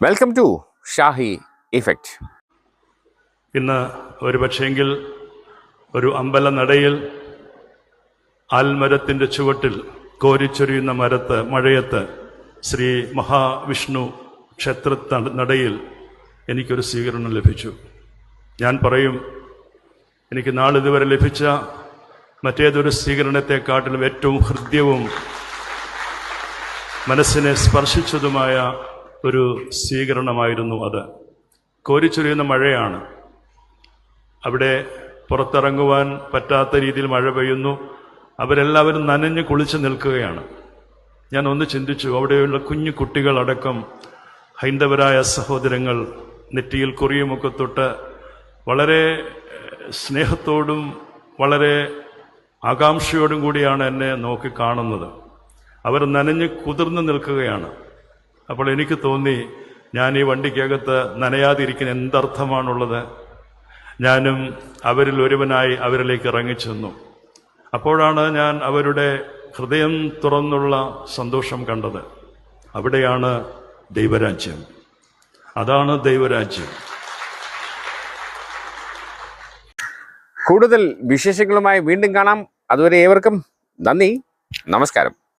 Welcome to Shahi effect ഇന്ന് ഒരു പക്ഷേങ്കിൽ ഒരു അമ്പല നടയിൽ ആൽമരത്തിന്റെ ചുവട്ടിൽ കോരിച്ചൊരിയുന്ന മരത്ത് മഴയത്ത് ശ്രീ മഹാവിഷ്ണു ക്ഷേത്ര നടയിൽ എനിക്കൊരു സ്വീകരണം ലഭിച്ചു. ഞാൻ പറയും എനിക്ക് നാളിതുവരെ ലഭിച്ച മറ്റേതൊരു സ്വീകരണത്തെക്കാട്ടിലും ഏറ്റവും ഹൃദ്യവും മനസ്സിനെ സ്പർശിച്ചതുമായ ഒരു സ്വീകരണമായിരുന്നു അത്. കോരിച്ചൊരിയുന്ന മഴയാണ്. അവിടെ പുറത്തിറങ്ങുവാൻ പറ്റാത്ത രീതിയിൽ മഴ പെയ്യുന്നു. അവരെല്ലാവരും നനഞ്ഞ് കുളിച്ച് നിൽക്കുകയാണ്. ഞാൻ ഒന്ന് ചിന്തിച്ചു അവിടെയുള്ള കുഞ്ഞു കുട്ടികളടക്കം ഹൈന്ദവരായ സഹോദരങ്ങൾ നെറ്റിയിൽ കുറിയുമൊക്കെ തൊട്ട് വളരെ സ്നേഹത്തോടും വളരെ ആകാംക്ഷയോടും കൂടിയാണ് എന്നെ നോക്കി കാണുന്നത്. അവർ നനഞ്ഞ് കുതിർന്നു നിൽക്കുകയാണ്. അപ്പോൾ എനിക്ക് തോന്നി ഞാൻ ഈ വണ്ടിക്കകത്ത് നനയാതിരിക്കുന്ന എന്തർത്ഥമാണുള്ളത്? ഞാനും അവരിൽ ഒരുവനായി അവരിലേക്ക് ഇറങ്ങിച്ചെന്നു. അപ്പോഴാണ് ഞാൻ അവരുടെ ഹൃദയം തുറന്നുള്ള സന്തോഷം കണ്ടത്. അവിടെയാണ് ദൈവരാജ്യം. അതാണ് ദൈവരാജ്യം. കൂടുതൽ വിശേഷങ്ങളുമായി വീണ്ടും കാണാം. അതുവരെ ഏവർക്കും നന്ദി. നമസ്കാരം.